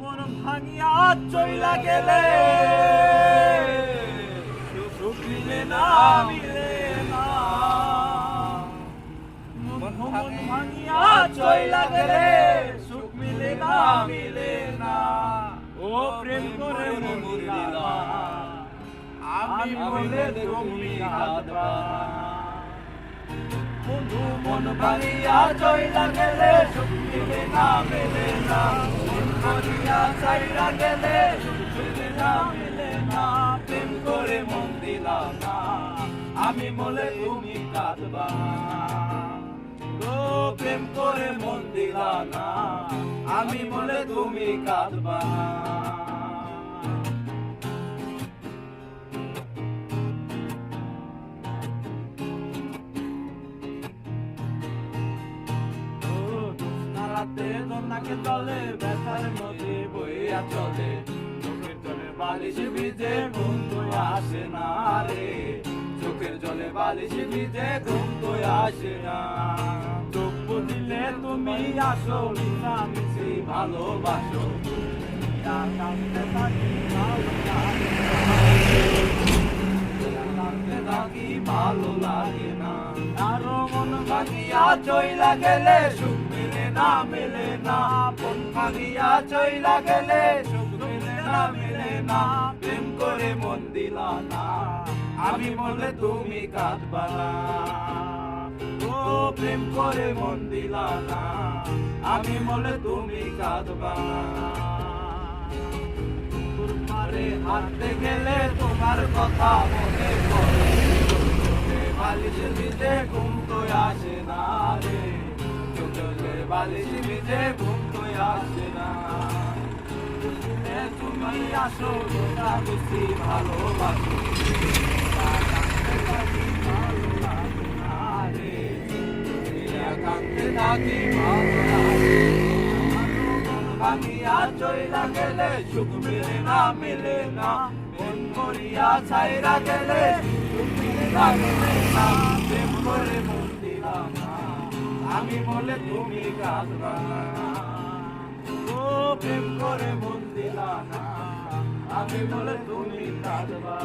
মন ভাঙিয়া চইলা গেলে। সুখ না মিলে ভাঙিয়া চইলা গেলে সুখ মিলে না মিলে না। ও প্রেম করে আমি বলে তুমি মন ভাঙিয়া চইলা গেলে সুখ মিলে না মিলে না। মন দিলা না আমি বলে তুমি কাঁদবা প্রেম করে মন দিলা না আমি বলে তুমি কাঁদবা। রাতে দোনাকে তলে ব্যথার নদী বইয়া চলে। চোখের জলে বালিশ ভিজে ঘুম তো আসে না রে। চোখের জলে বালিশ ভিজে ঘুম তো আসে না। তুমি আসো মিশামিশি ভালোবাসো। ভালো লাগে না। আরও মন ভাঙিয়া চইলা গেলে সুখ না মিলে না মন ভাঙিয়া না মিলে না, প্রেম করে মন দিলা না। আমি বলে তুমি কাঁদবা না। ও, প্রেম করে মন দিলা না। আমি বলে তুমি কাঁদবা তোমারে হাঁটতে গেলে তোমার কথা মনে পড়ে। বালিশ ভিজে ঘুম তো আসে না। বালিশ ভিজে ঘুম তো আসে না। তুমি আসো তোরা বেশি ভালোবাসো। চইলা গেলে সুখ মিলে না মিলে না মন করিয়া ছাইরা গেলে সুখ মিলে না মিলে না। প্রেম করে মন দিলাম না। আমি বলে তুমি কাঁদবা। ও প্রেম করে মন দিলা না আমি বলে তুমি কাঁদবা